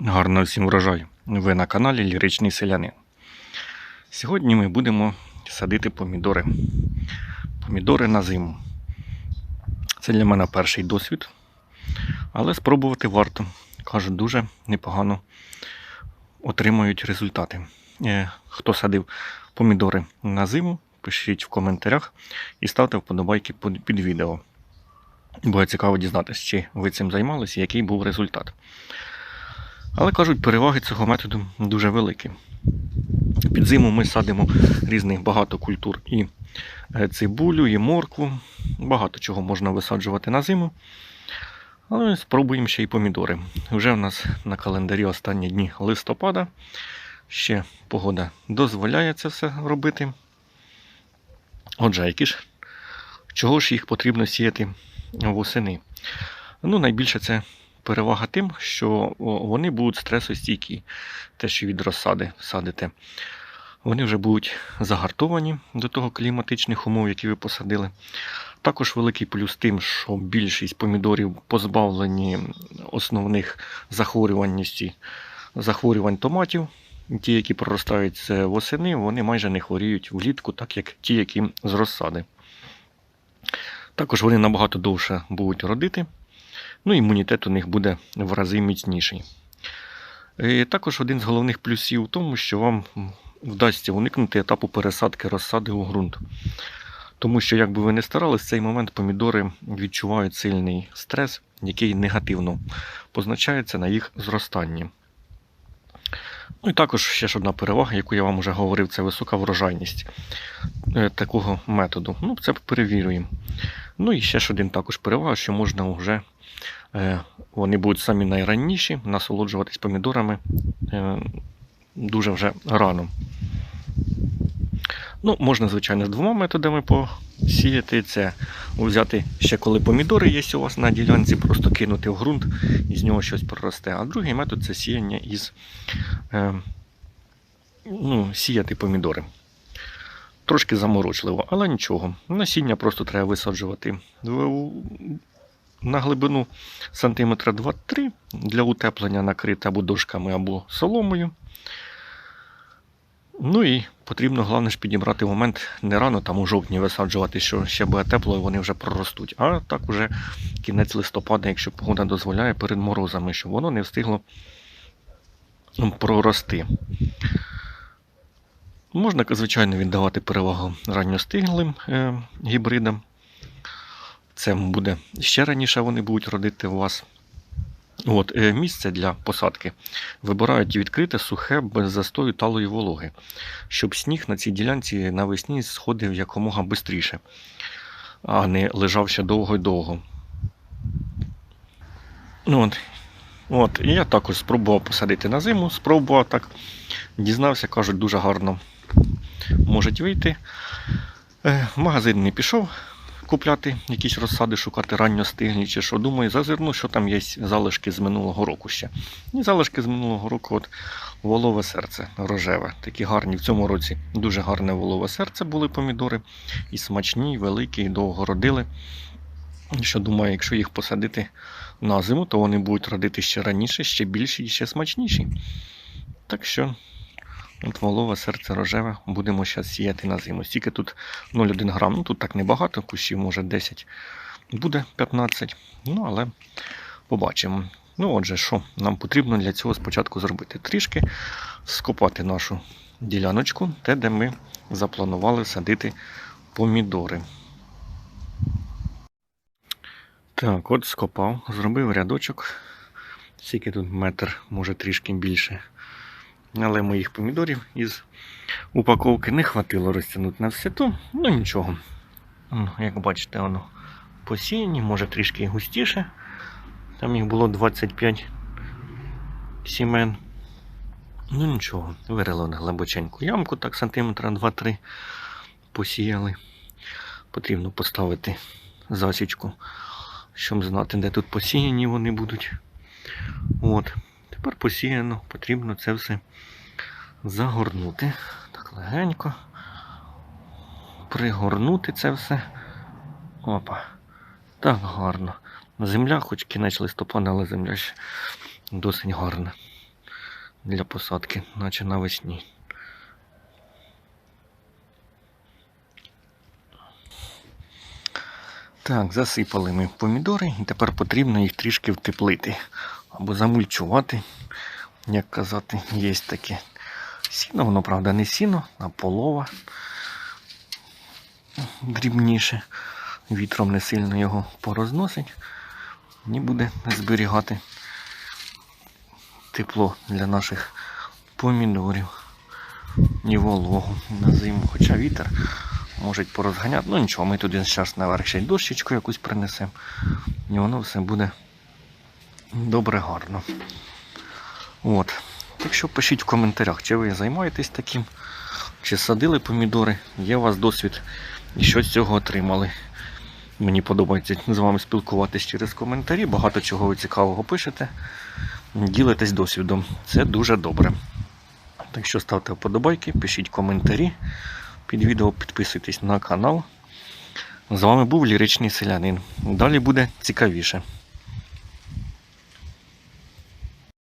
Гарного всім врожаю. Ви на каналі Ліричний Селянин. Сьогодні ми будемо садити помідори. Помідори на зиму. Це для мене перший досвід. Але спробувати варто. Кажуть, дуже непогано отримують результати. Е, Хто садив помідори на зиму, пишіть в коментарях і ставте вподобайки під відео. Бо цікаво дізнатися, чи ви цим займалися і який був результат. Але кажуть, переваги цього методу дуже великі. Під зиму ми садимо різних багато культур і е, цибулю, і моркву. Багато чого можна висаджувати на зиму. Але спробуємо ще й помідори. Вже в нас на календарі останні дні листопада. Ще погода дозволяє це все робити. Отже, які ж, чого ж їх потрібно сіяти восени? Ну, найбільше це перевага тим, що вони будуть стресостійкі. Те, що від розсади садите. Вони вже будуть загартовані до того кліматичних умов, які ви посадили. Також великий плюс тим, що більшість помідорів позбавлені основних захворюваності, захворювань томатів. Ті, які проростають восени, вони майже не хворіють влітку, так як ті, які з розсади. Також вони набагато довше будуть родити. Ну, імунітет у них буде в рази міцніший. Також один з головних плюсів в тому, що вам вдасться уникнути етапу пересадки розсади у ґрунт. Тому що, як би ви не старались, в цей момент помідори відчувають сильний стрес, який негативно позначається на їх зростанні. Ну і також ще ж одна перевага, яку я вам вже говорив, це висока врожайність е, такого методу. Ну, це перевірюємо. Ну і ще ж один також перевага, що можна вже, вони будуть самі найранніші, насолоджуватись помідорами е, дуже вже рано. Ну, можна, звичайно, з двома методами посіяти. Це взяти ще коли помідори є у вас на ділянці, просто кинути в ґрунт і з нього щось проросте. А другий метод це сіяння із е, ну, сіяти помідори. Трошки заморочливо, але нічого. Насіння просто треба висаджувати на глибину сантиметра 2-3 для утеплення накрити або дошками, або соломою. Ну і потрібно, головне ж підібрати момент не рано там у жовтні висаджувати, що ще буде тепло і вони вже проростуть. А так уже кінець листопада, якщо погода дозволяє, перед морозами, щоб воно не встигло прорости. Можна, звичайно, віддавати перевагу ранньостиглим е, гібридам. Це буде ще раніше вони будуть родити у вас. От, е, місце для посадки вибирають відкрите, сухе, без застою талої вологи, щоб сніг на цій ділянці навесні сходив якомога швидше, а не лежав ще довго й довго. Ну, от. От, і я також спробував посадити на зиму, спробував так. Дізнався, кажуть, дуже гарно можуть вийти. Е, В магазин не пішов купляти якісь розсади, шукати ранньостиглі чи що. Думаю, зазирну, що там є залишки з минулого року ще. І залишки з минулого року от волове серце рожеве. Такі гарні в цьому році дуже гарне волове серце були помідори. І смачні, і великі, і довго родили. Що думаю, якщо їх посадити на зиму, то вони будуть родити ще раніше, ще більші і ще смачніші. Так що, от волове серце рожеве будемо зараз сіяти на зиму. Стільки тут 0,1 грам. Ну тут так небагато, кущів може 10, буде 15. Ну, але побачимо. Ну, отже, що нам потрібно для цього спочатку зробити? Трішки скопати нашу діляночку, те, де ми запланували садити помідори. Так, от скопав, зробив рядочок. Скільки тут метр, може трішки більше. Але моїх помідорів із упаковки не хватило розтягнути на все то. Ну нічого. Ну, Як бачите, воно посіяні, може трішки густіше. Там їх було 25 сімен. Ну нічого, вирили на глибоченьку ямку, так сантиметра 2-3 посіяли. Потрібно поставити засічку, щоб знати, де тут посіяні вони будуть. От. Тепер посіяно, потрібно це все загорнути. Так легенько. Пригорнути це все. Опа. Так гарно. Земля, хоч кінець листопада, але земля ще досить гарна. для посадки, наче навесні. Так, засипали ми помідори, і тепер потрібно їх трішки втеплити або замульчувати, як казати, є таке. Сіно, воно, правда, не сіно, а полова дрібніше. Вітром не сильно його порозносить і буде зберігати тепло для наших помідорів і вологу на зиму. Хоча вітер може порозганяти. Ну нічого, ми туди зараз наверх ще й дощечку якусь принесемо. І воно все буде добре гарно. От. Так пишіть в коментарях, чи ви займаєтесь таким, чи садили помідори, є у вас досвід і що з цього отримали. Мені подобається з вами спілкуватись через коментарі. Багато чого ви цікавого пишете. Ділитесь досвідом. Це дуже добре. Так що ставте вподобайки, пишіть коментарі під відео, підписуйтесь на канал. З вами був Ліричний Селянин. Далі буде цікавіше.